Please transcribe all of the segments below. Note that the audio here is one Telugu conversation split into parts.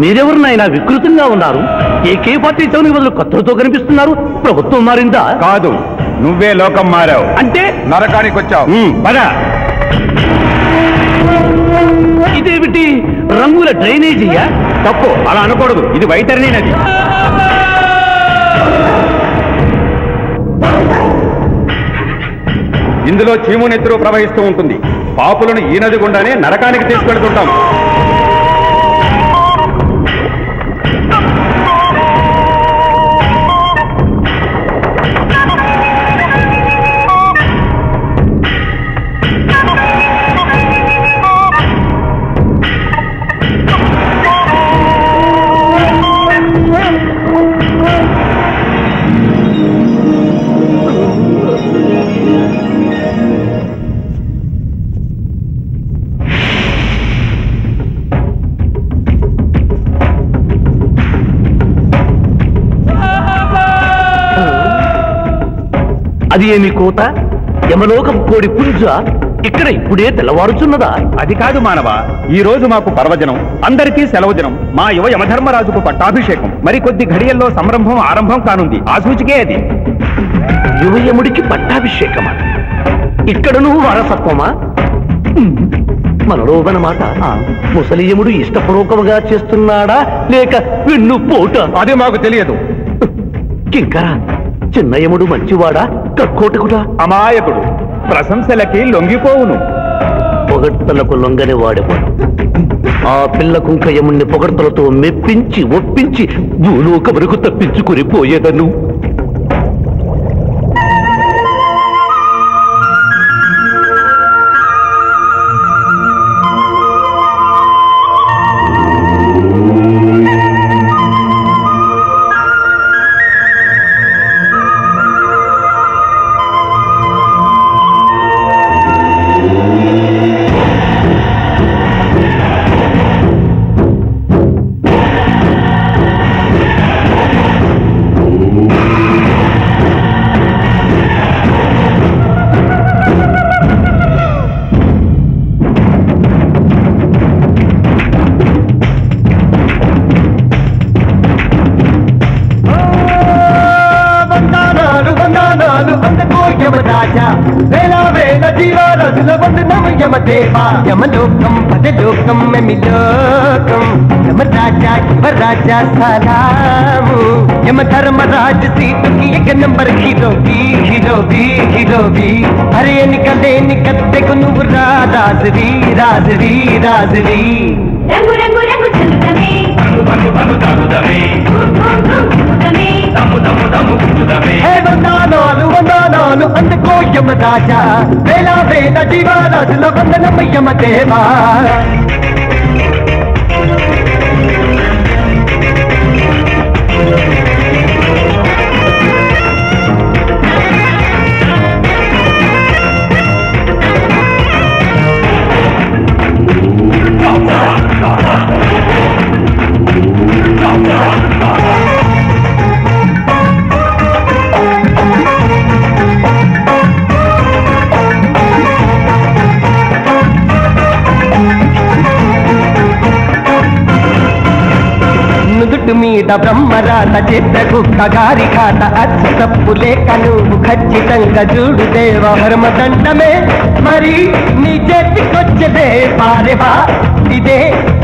మీరెవరినైనా వికృతంగా ఉన్నారు? ఏకే పార్టీ చౌనికి బదులు కొత్తలతో కనిపిస్తున్నారు? ప్రభుత్వం మారిందా? కాదు. నువ్వే లోకం మారావు. అంటే? నరకానికి వచ్చావు. పద. ఇదేమిటి? రంగుల డ్రైనేజీయా? తప్పు. అలా అనకూడదు. ఇది వైతరణి నది. ఇందులో చీము నెత్తురు ప్రవహిస్తూ ఉంటుంది. పాపులను ఈ నది గుండానే నరకానికి తీసుకెళ్తుంటాం. ఏమి కోత? యమలోకం కోడి పుంజ ఇక్కడ ఇప్పుడే తెల్లవారుచున్నదా? అది కాదు మానవ. ఈ రోజు మాకు పర్వదినం. అందరికీ సెలవు దినం మా యువ యమధర్మరాజుకు పట్టాభిషేకం. మరి కొద్ది ఘడియల్లో సంరంభం ఆరంభం కానుంది. ఆ సూచికే అది. యువయముడికి పట్టాభిషేకమా? ఇక్కడను వారసత్వమా? ఉమ్, మనలో మాట ముసలియముడు ఇష్టపూర్వకముగా చేస్తున్నాడా? లేక వెన్ను పోట? అది మాకు తెలియదు. కింకరా చిన్నయముడు మంచివాడా? కక్కోటకుడా అమాయకుడు. ప్రశంసలకి లొంగిపోవును. పొగడ్తలకు లొంగని వాడేవాడు ఆ పిల్ల కుంకయముణ్ణి పొగడ్తలతో మెప్పించి ఒప్పించి భూలోక వరకు తప్పించుకుని పోయేదను? యమదేవా యమలోకం పదలోకం మెమిలోకం. యమరాజా యువరాజా సలాము. యమ ధర్మరాజ సీటుకి ఎక నంబర్ హీరోవి హీరోవి హీరోవి అరే నికలే నికత్తెకు నువ్వు రాజువి రాజువి రాజువి. రంగు రంగు రంగు చల్లుతమే ధూమ్ ధూమ్ ధూమ్ ధూముతమే హే వందనాలు వందనాలు అందుకో యమరాజా వేలా వేద జీవారాజుల వందనమయ్యమ దేవా. నుదుటి బ్రహ్మరాత చిత్త కుక్క గారి ఖాత అచ్చ తప్పు లేక నువ్వు ఖచ్చితంగా చూడు దేవ ధర్మదండమే మరి నీ చేతికొచ్చదే పారేవా ఇదే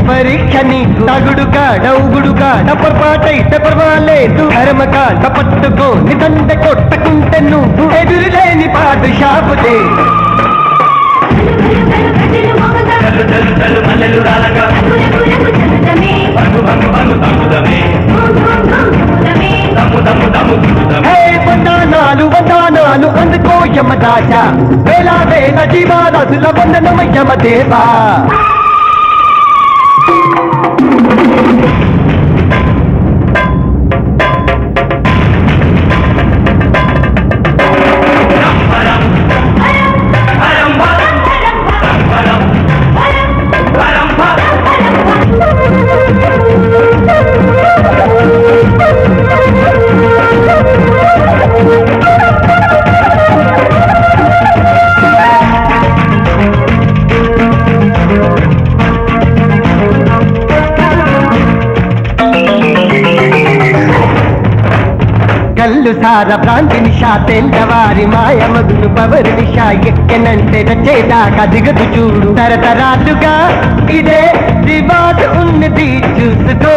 పరీక్ష నీకు తగుడుగా డౌగుడుగా డపర్పాటైతే పర్వాలేదు ధర్మకాండ పట్టుకో నిదండ కొట్టకుంటే నువ్వు ఎదురులేని పాటు షాపుదే చలు చలు చలు మల్లెలు రాలగా భంగు భంగు భంగు భంగుదమే వందనాలు వందనాలు అందుకో యమదాచ వేల వేల జీవారాజుల వందనమ యమదేవా కళ్ళు సార భ్రాంతి నిషా తెల్లవారి మాయ మగులు పవర్ నిషా ఎక్కనంటే రచేదాకా దిగదు చూడు. తరతరాలుగా ఇదే రివాజ్ ఉన్నది. చూసుకో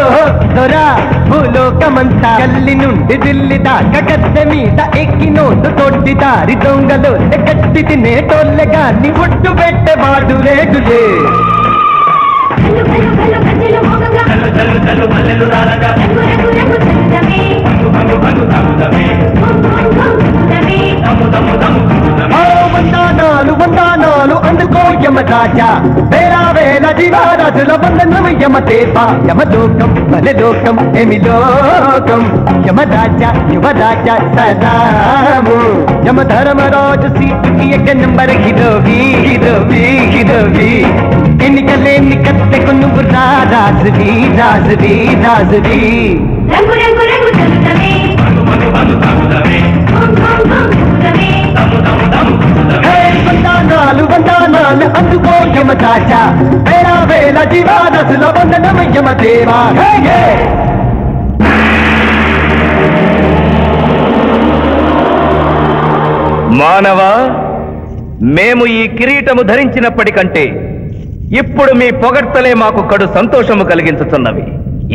దొరా భూలోకమంతా గల్లి నుండి దిల్లి దాకా గద్దె మీద ఎక్కి నోటు తొట్టి దారి దొంగలు కట్టి తినేటోళ్ళే గాని ఒట్టు పెట్టేవాడు లేదులే రాజా వేల వేల జీవారాజుల వందనం యమ దేవ యమలోకం బలలోకం ఏమి లోకం యమ రాజా యువరాజ సదాము యమ ధర్మరాజు సీటుకి ఎక్క నంబర్ హిరోవి హిరోవి హిరోవి ఎన్నికలేని కత్తెకు నువ్వు రాజువి రాజువి రాజువి రంగు రంగు రంగు చల్లుదమే భంగు భంగు భంగు తాగుదమే భం భం భం చల్లుదమే దమ్ము దమ్ము దమ్ము తాగుదమే హే వందనాలు వందనాలు అందుకో జీవాదశుల వందనం మానవ మేము ఈ కిరీటము ధరించినప్పటికంటే ఇప్పుడు మీ పొగడ్తలే మాకు కడు సంతోషము కలిగించుతున్నవి.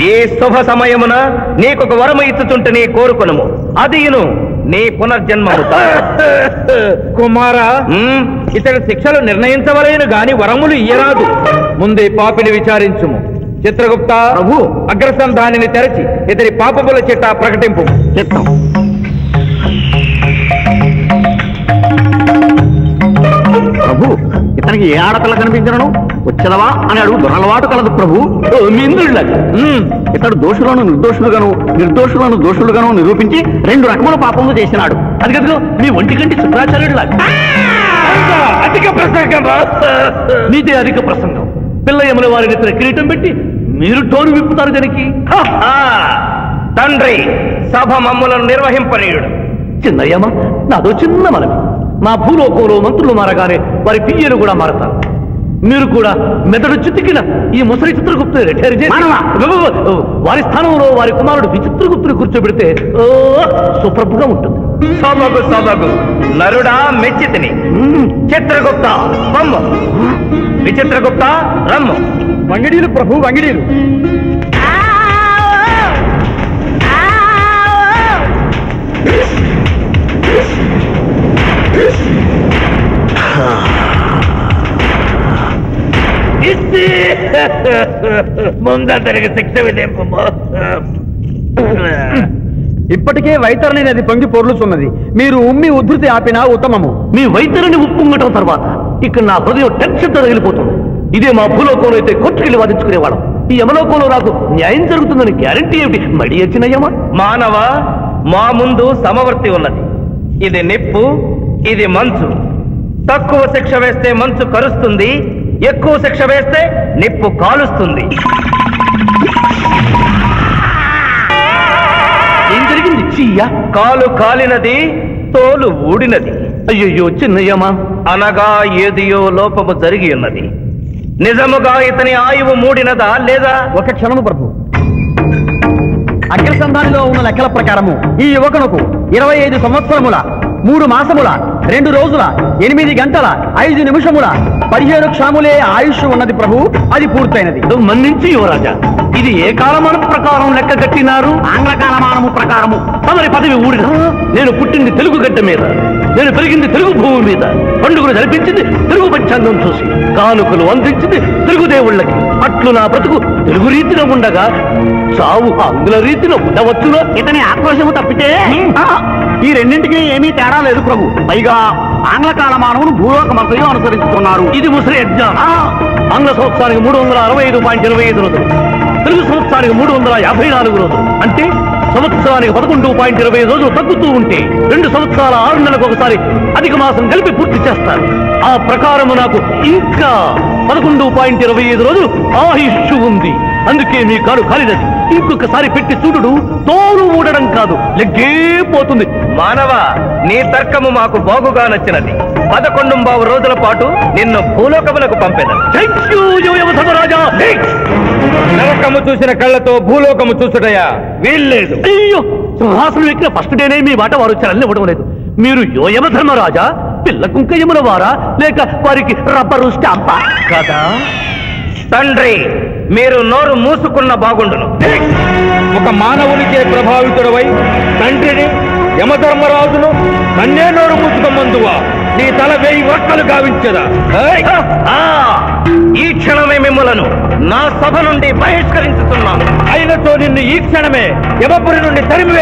ఏ శుభ సమయమున నీకొక వరము ఇచ్చుచుంటే కోరుకునము. అదియును నీ పునర్జన్మము. కుమారా ఇతడి శిక్షలు నిర్ణయించవలేను గాని వరములు ఇయ్యరాదు. ముందే పాపిని విచారించుము. చిత్రగుప్త ప్రభు. అగ్రసంధానిని తెరచి ఇతడి పాపముల చిట్టా ప్రకటింపు. చిత్తం. ప్రభు ఇతనికి ఏ ఆడపిల్ల కనిపించను వచ్చదవా అని అడుగు దొరలవాటు కలదు ప్రభు. ఇతడు దోషులను నిర్దోషులుగాను నిర్దోషులను దోషులుగాను నిరూపించి రెండు రకముల పాపములు చేసినాడు. అది కదుగో మీ ఒంటి కంటి శుక్రాచార్యుడిలాగా. అధిక ప్రసంగం నీదే అధిక ప్రసంగం. పిల్ల యముల వారిని ఇతర కిరీటం పెట్టి మీరు టోను విప్పుతారు దానికి. తండ్రి సభ మమ్ములను నిర్వహింపనీయుడు. చిన్నయ్యమ్మ నాదో చిన్న మనవి. మా భూలోకంలో మంత్రులు మారగానే వారి పియ్యలు కూడా మారతారు. మీరు కూడా మెదడు చితికిన ఈ ముసలి చిత్రగుప్తు రిటైర్ చేసి వారి స్థానంలో వారి కుమారుడు విచిత్రగుప్తుని కూర్చోబెడితే ఓ సుప్రభుగా ఉంటుంది. సొబగు సొబగు నరుడా మెచ్చితిని. చిత్రగుప్త బొమ్మ విచిత్రగుప్త రమ్ము. వంగిడీలు ప్రభు వంగిడీలు. ముందతనికి శిక్ష ఇప్పటికే వైతరణి నది పొంగి పొర్లుచున్నది. మీరు ఉమ్మి ఉద్ధృతి ఆపినా ఉత్తమము. మీ వైద్యుని ఉప్పుంగటం తర్వాత ఇక్కడ నా హృదయం టెన్షన్ తగిలిపోతుంది ఇదే మా భూలోకంలో అయితే కోర్టుకెళ్ళి వాదించుకునేవాళ్ళం. ఈ యమలోకంలో నాకు న్యాయం జరుగుతుందని గ్యారంటీ ఏమిటి? మడి వచ్చినయ్యమా మానవ మా ముందు సమవర్తి ఉన్నది. ఇది నిప్పు ఇది మంచు. తక్కువ శిక్ష వేస్తే మంచు కరుస్తుంది ఎక్కువ శిక్ష వేస్తే నిప్పు కాలుస్తుంది. ఏం జరిగింది? చీయా? కాలు కాలినది తోలు ఊడినది. అయ్యయ్యో చిన్నయ్యమా అనగా ఏదియో లోపము జరిగి ఉన్నది. నిజముగా ఇతని ఆయువు మూడినదా లేదా? ఒక క్షణము ప్రభు. అగ్రసంధానిలో ఉన్న లెక్కల ప్రకారము ఈ యువకునకు ఇరవై ఐదు సంవత్సరముల మూడు మాసముల రెండు రోజుల ఎనిమిది గంటల ఐదు నిమిషముల పదిహేను క్షాములే ఆయుష్ ఉన్నది ప్రభు అది పూర్తయినది. మన్నించి యువరాజా ఇది ఏ కాలమానం ప్రకారం లెక్క కట్టినారు? ఆంగ్ల కాలమానము ప్రకారము. తమరి పదవి ఊడిన నేను పుట్టింది తెలుగు గడ్డ మీద నేను పెరిగింది తెలుగు భూమి మీద పండుగలు జరిపించింది తెలుగు పంచాంగం చూసి కానుకలు అందించింది తెలుగు దేవుళ్ళకి. అట్లు నా బ్రతుకు తెలుగు రీతిలో ఉండగా చావు ఆంగ్ల రీతిలో ఉండవచ్చునో? ఇతని ఆక్రోశము తప్పితే? ఈ రెండింటికి ఏమీ తేడా లేదు ప్రభు. పైగా ఆంగ్ల కాలమానమును భూలోకమంతయు అనుసరిస్తున్నారు. ఇది ముసలి యజ్ఞం. ఆంగ్ల సంవత్సరానికి మూడు వందల అరవై ఐదు పాయింట్ ఇరవై ఐదు రోజులు. తెలుగు సంవత్సరానికి మూడు వందల యాభై నాలుగు రోజులు. అంటే సంవత్సరానికి పదకొండు పాయింట్ ఇరవై ఐదు రోజులు తగ్గుతూ ఉంటే రెండు సంవత్సరాల ఆరు నెలలకు ఒకసారి అధిక మాసం కలిపి పూర్తి చేస్తారు. ఆ ప్రకారము నాకు ఇంకా పదకొండు పాయింట్ ఇరవై ఐదు రోజులు ఆయుష్ ఉంది. అందుకే మీ కాలు కాలినది. ఇంకొకసారి పెట్టి చూడుడు తోలు ఊడడం కాదు లెగ్గే పోతుంది. మానవ నీ తర్కము మాకు బాగుగా నచ్చినది. పదకొండు బావు రోజుల పాటు నిన్ను భూలోకములకు యమధర్మరాజా నరకము చూసిన కళ్ళతో భూలోకము చూసుటయా వీల్లేదు. అయ్యో సింహాసనం ఎక్కిన ఫస్ట్ డేనే మీ మాట వారు చలన్ని ఇవ్వడం లేదు మీరు యోయమ ధర్మరాజా పిల్ల కుంకయముల వారా లేక వారికి రబ్బరు స్టాంపా? కదా? తండ్రి మీరు నోరు మూసుకున్న బాగుండును. ఒక మానవునిచే ప్రభావితుడవై తండ్రిని యమధర్మరాజును నన్నే నోరు మూసుకోమందువా నీ తల వేయి ఒక్కలు గావించదా! ఈ క్షణమే మిమ్మలను నా సభ నుండి బహిష్కరించుతున్నాను. అయినతో నిన్ను ఈ క్షణమే యమపురి నుండి తరిమి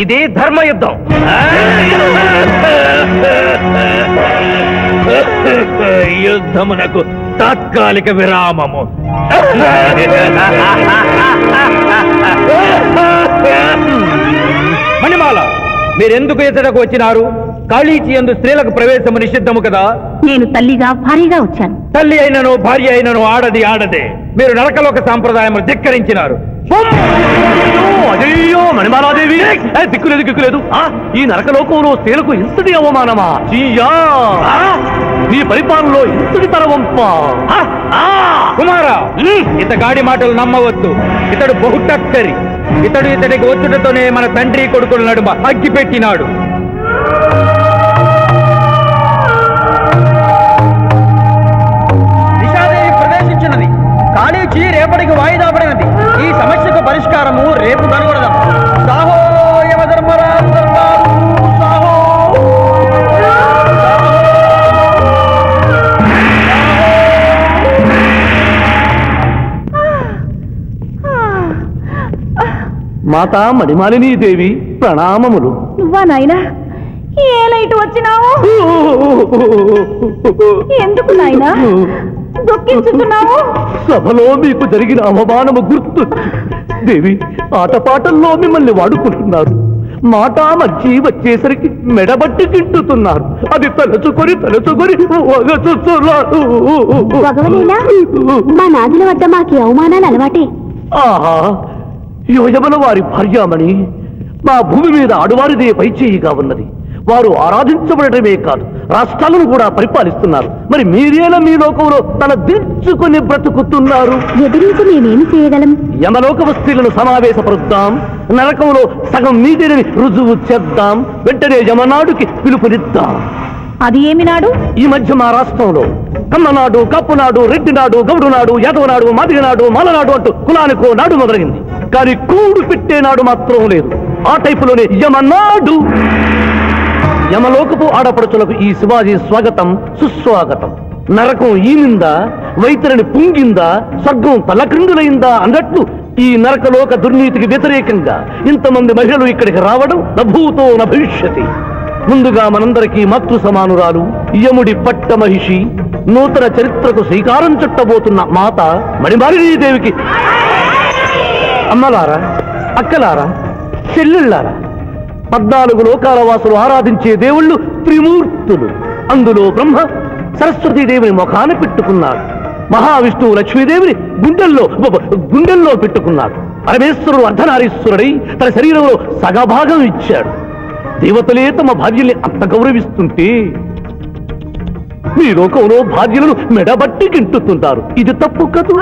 ఇది ధర్మయుద్ధం. యుద్ధమునకు తాత్కాలిక విరామము. మణిమాల మీరెందుకు ఇతడకు వచ్చినారు? కాళీచి ఎందు స్త్రీలకు ప్రవేశము నిషిద్ధము కదా? నేను తల్లిగా భారీగా వచ్చాను. తల్లి అయినను భార్య అయినను ఆడది ఆడదే. మీరు నరకలోక సాంప్రదాయము ధిక్కరించినారు. అయ్యో, మణిమాలాదేవి దిక్కులేదు దిక్కులేదు ఆ, ఈ నరకలోకంలో తేలకు ఇంతటి అవమానమా చీయా ఆ, నీ పరిపాలనలో ఇంతటి తరవంప కుమారా ఇతగాడి మాటలు నమ్మవద్దు ఇతడు బహుటక్కరి ఇతడు ఇతడికి వచ్చుటతోనే మన తండ్రి కొడుకుల నడుమ అగ్గి పెట్టినాడు దిశాదేవి ప్రవేశించినది. కాళీచి రేపటికి వాయిదా పడినది. ఈ సమస్యకు పరిష్కారము రేపు సాహో మాతా మణిమాలినీ దేవి ప్రణామములు. నువ్వా నాయనా? ఏ లైట్ వచ్చినావు? ఎందుకు నాయనా? సభలో మీకు జరిగిన అవమానము గుర్తు. దేవి ఆటపాటల్లో మిమ్మల్ని వాడుకుంటున్నారు. మాట మర్చి వచ్చేసరికి మెడబట్టి తింటుతున్నారు అది తలుచుకొని తలుచుకొని మా నాదుల వద్ద మాకి అవమానాలు అలవాటే. ఆహా యోజముల వారి భార్యామణి మా భూమి మీద ఆడువారిదే పైచేయిగా ఉన్నది. వారు ఆరాధించబడటమే కాదు రాష్ట్రాలను కూడా పరిపాలిస్తున్నారు. మరి మీరేలా మీ లోకంలో తల దించుకొని బ్రతుకుతున్నారు? ఎదిరించి మేమేమి చేయగలం? యమలోక వస్తువులను సమావేశపరుద్దాం నరకంలో సగం మీదేనని రుజువు చేద్దాం వెంటనే యమనాడుకి పిలుపునిద్దాం. అది ఏమి నాడు? ఈ మధ్య మా రాష్ట్రంలో కమ్మనాడు కప్పునాడు రెడ్డినాడు గౌడునాడు యాదవనాడు మాదిగనాడు మాలనాడు అంటూ కులానికో నాడు మొదలైంది. కానీ కూడు పెట్టే నాడు మాత్రం లేదు. ఆ టైపులోనే యమనాడు. యమలోకపు ఆడపడుచులకు ఈ శివాజీ స్వాగతం సుస్వాగతం. నరకం ఈనిందా? వైతరిని పుంగిందా? స్వర్గం తలక్రిందులైందా అన్నట్లు ఈ నరకలోక దుర్నీతికి వ్యతిరేకంగా ఇంతమంది మహిళలు ఇక్కడికి రావడం నభూతో నభవిష్యతి. ముందుగా మనందరికీ మాతృ సమానురాలు యముడి పట్ట మహిషి నూతన చరిత్రకు శ్రీకారం చుట్టబోతున్న మాత మణిమాలినీదేవికి. అమ్మలారా అక్కలారా చెల్లెళ్ళారా? పద్నాలుగు లోకాల వాసులు ఆరాధించే దేవుళ్ళు త్రిమూర్తులు. అందులో బ్రహ్మ సరస్వతీదేవిని ముఖాన పెట్టుకున్నాడు. మహావిష్ణువు లక్ష్మీదేవిని గుండెల్లో గుండెల్లో పెట్టుకున్నాడు. పరమేశ్వరుడు అర్ధనారీశ్వరుడై తన శరీరంలో సగభాగం ఇచ్చాడు. దేవతలే తమ భార్యల్ని అంత గౌరవిస్తుంటే మీ లోకంలో భార్యలను మెడబట్టి గింటుతుంటారు ఇది తప్పు కదూ?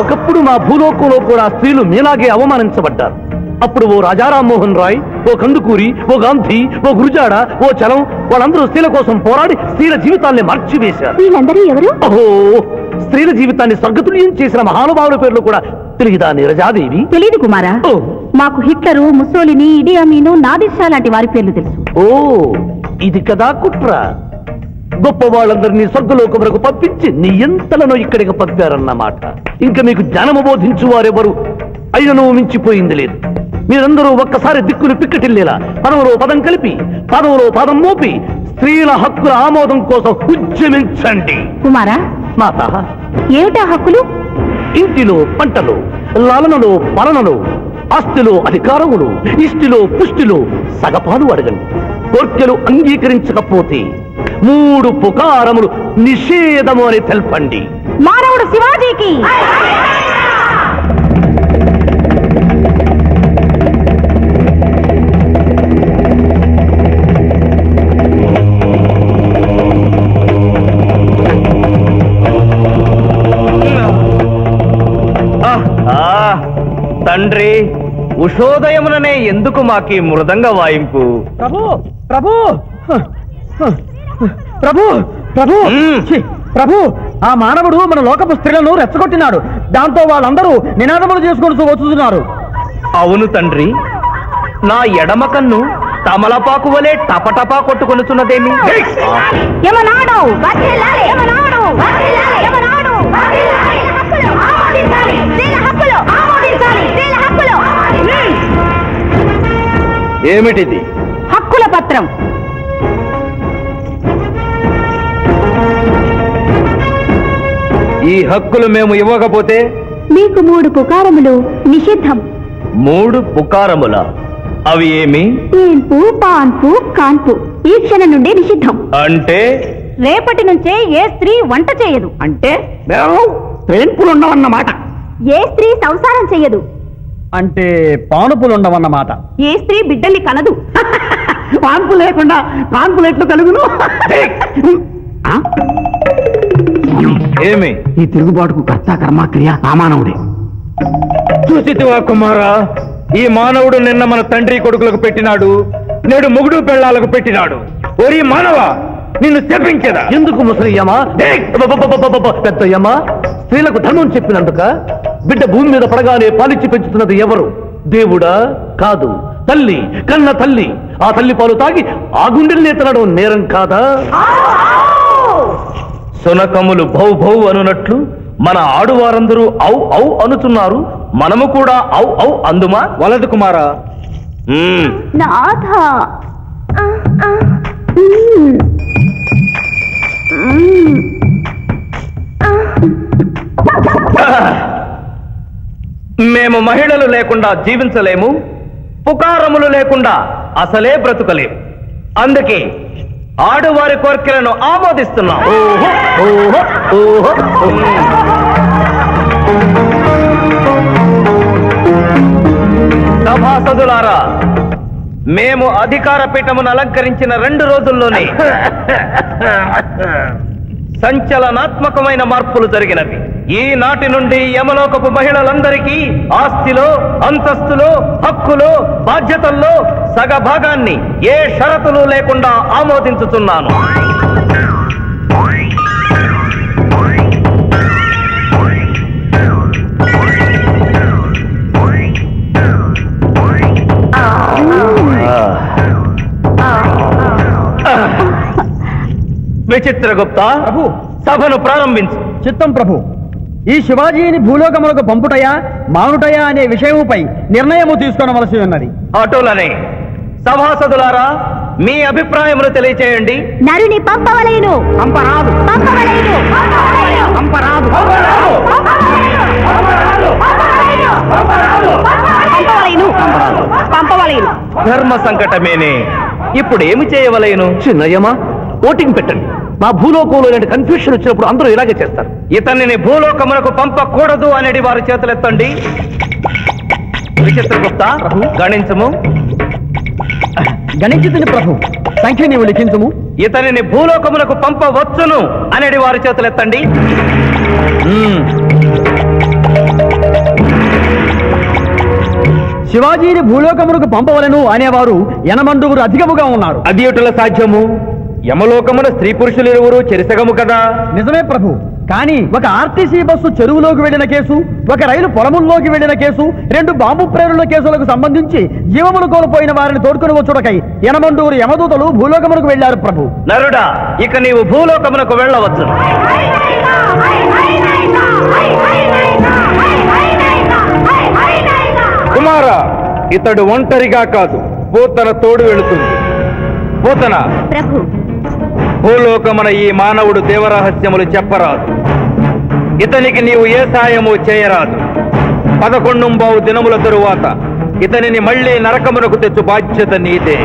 ఒకప్పుడు మా భూలోకంలో కూడా స్త్రీలు మీలాగే అవమానించబడ్డారు. అప్పుడు ఓ రాజా రామ్మోహన్ రాయ్ ఓ కందుకూరి ఓ గాంధీ ఓ గురుజాడ ఓ చలం వాళ్ళందరూ స్త్రీల కోసం పోరాడి స్త్రీల జీవితాల్ని మార్చివేశారు. వీళ్ళందరూ ఎవరు? ఓహో స్త్రీల జీవితాన్ని స్వర్గతుల్యం చేసిన మహానుభావుల పేర్లు కూడా తెలియదా నీరజాదేవి తెలియదు కుమారా. ఓ. మాకు Hitler Mussolini Idi Amin Nadir Shah లాంటి వారి పేర్లు తెలుసు. ఓ ఇది కదా కుట్ర. గొప్ప వాళ్ళందరినీ స్వర్గలోకం వరకు పంపించి నీ ఎంతలను ఇక్కడికి పంపారన్నమాట. ఇంకా మీకు జ్ఞానము బోధించు వారెవరు అయినను మించిపోయింది లేదు. మీరందరూ ఒక్కసారి దిక్కులు పిక్కటిల్లేలా. పదవులో పదం కలిపి పదవులో పదం మోపి స్త్రీల హక్కుల ఆమోదం కోసం ఉద్యమించండి. కుమారా మాత ఏమిటా హక్కులు? ఇంటిలో పంటలు లాలనలో పాలనలో ఆస్తిలో అధికారములు ఇష్టిలో పుష్టిలో సగపాలు అడగండి. కోర్కెలు అంగీకరించకపోతే మూడు పుకారములు నిషేధము అని తెల్పండి. మానవుడు శివాజీకి! ఉషోదయముననే ఎందుకు మాకి మృదంగ వాయింపు? ప్రభు ప్రభు! ప్రభు ప్రభు. ఛీ, ప్రభు! ఆ మానవుడు మన లోకపు స్త్రీలను రెచ్చగొట్టినాడు. దాంతో వాళ్ళందరూ నినాదములు చేసుకుంటూ వచ్చుతున్నారు అవును తండ్రి. నా ఎడమ కన్ను తమలపాకు వలె టపటపా కొట్టుకొనుచున్నదేమి? యమనాడు యమనాడు యమనాడు హక్కులు ఆమోదించాలి స్త్రీల హక్కులు ఏమిటిది? హక్కుల పత్రం. ఈ హక్కులు మేము ఇవ్వకపోతే? మీకు మూడు పుకారములు నిషిద్ధం. మూడు పుకారముల? అవి ఏమి? తేన్పు పాన్పు కాన్పు. ఈ క్షణం నుండి నిషిద్ధం. అంటే? రేపటి నుంచే ఏ స్త్రీ వంట చేయదు. అంటే? మేము ట్రైన్పులున్నామన్నమాట ఏ స్త్రీ సంసారం చెయ్యదు అంటే పానుపులుండవన్నమాట ఏ స్త్రీ బిడ్డల్ని కనదు. పాన్పు లేకుండా కాన్పులు ఎట్లు కలుగును? ఆ? ఏమి? ఈ తిరుగుబాటుకు కర్త కర్మ క్రియ సామానవుడే. చూసితివా కుమారా? ఈ మానవుడు నిన్న మన తండ్రి కొడుకులకు పెట్టినాడు నేడు ముగుడు పెళ్ళాలకు పెట్టినాడు. ఓరి మానవ నిన్ను శపించదా. ఎందుకు ముసలియమ్మా పెద్దయ్యమ్మా స్త్రీలకు ధర్మం చెప్పినందుక బిడ్డ భూమి మీద పడగానే పాలిచ్చి పెంచుతున్నది ఎవరు? దేవుడా? కాదు. తల్లి కన్న తల్లి. ఆ తల్లి పాలు తాగి ఆ గుండెల్నే తినడం నేరం కాదా? సునకములు భౌ భౌ అనునట్లు మన ఆడువారందరూ ఔ ఔ అనుతున్నారు. మనము కూడా ఔ ఔ అందుమా? వలదు కుమారా. నాథ మ్మ్. మ్మ్. మహిళలు లేకుండా జీవించలేము పుకారములు లేకుండా అసలే బ్రతుకలేము. అందుకే ఆడువారి కోరికలను ఆమోదిస్తున్నాం. సభాసదులారా మేము అధికార పీఠమును అలంకరించిన రెండు రోజుల్లోనే సంచలనాత్మకమైన మార్పులు జరిగినవి. ఈనాటి నుండి యమలోకపు మహిళలందరికీ ఆస్తిలో అంతస్తులో హక్కులో బాధ్యతల్లో సగభాగాన్ని ఏ షరతులు లేకుండా ఆమోదించుతున్నాను విచిత్రగుప్త ప్రభు. సభను ప్రారంభించు. చిత్తం ప్రభు. ఈ శివాజీని భూలోకములకు పంపుటయా మానుటయా అనే విషయముపై నిర్ణయము తీసుకొనవలసి ఉన్నది. అటులనే సభాసదులారా మీ అభిప్రాయములు తెలియచేయండి. నరుని పంపవలేను. పంపరాదు. పంపవలేను. పంపరాదు. పంపవలేను. పంపవలేను. ధర్మ సంకటమేనే. ఇప్పుడు ఏమి చేయవలేను? చిన్నయ్యమా ఓటింగ్ పెట్టండి. మా భూలోకంలో ఇలాంటి కన్ఫ్యూషన్ వచ్చినప్పుడు అందరూ ఇలాగే చేస్తారు. ఇతనిని భూలోకమునకు పంపకూడదు అనేది వారి చేతులెత్తండి విచిత్రగుప్త గణించము. గణించుతుని ప్రభు. సంఖ్య నీవు లిఖించుము. ఇతనిని భూలోకమునకు పంపవచ్చును అనేది వారి చేతులెత్తండి. శివాజీని భూలోకమునకు పంపవలను అనేవారు ఎనమండుగురు అధికముగా ఉన్నారు. అది ఎటుల సాధ్యము. యమలోకమున స్త్రీ పురుషులు ఇరువురు చెరిసగము కదా? నిజమే ప్రభు. కానీ ఒక ఆర్టీసీ బస్సు చెరువులోకి వెళ్ళిన కేసు ఒక రైలు పొలముల్లోకి వెళ్ళిన కేసు రెండు బాంబు ప్రేరుల కేసులకు సంబంధించి జీవములు కోల్పోయిన వారిని తోడుకుని వచ్చుటకై యనమండూరు యమదూతలు భూలోకమునకు వెళ్ళారు ప్రభు. నరుడా ఇక నీవు భూలోకమునకు వెళ్ళవచ్చు. కుమార ఇతడు ఒంటరిగా కాదు. పూతన తోడు వెళుతుంది. పూతన. ప్రభు భూలోకమున ఈ మానవుడు దేవరహస్యములు చెప్పరాదు. ఇతనికి నీవు ఏ సాయము చేయరాదు. పదకొండుంబావు దినముల తరువాత ఇతనిని మళ్ళీ నరకమునకు తెచ్చు బాధ్యత నీదే.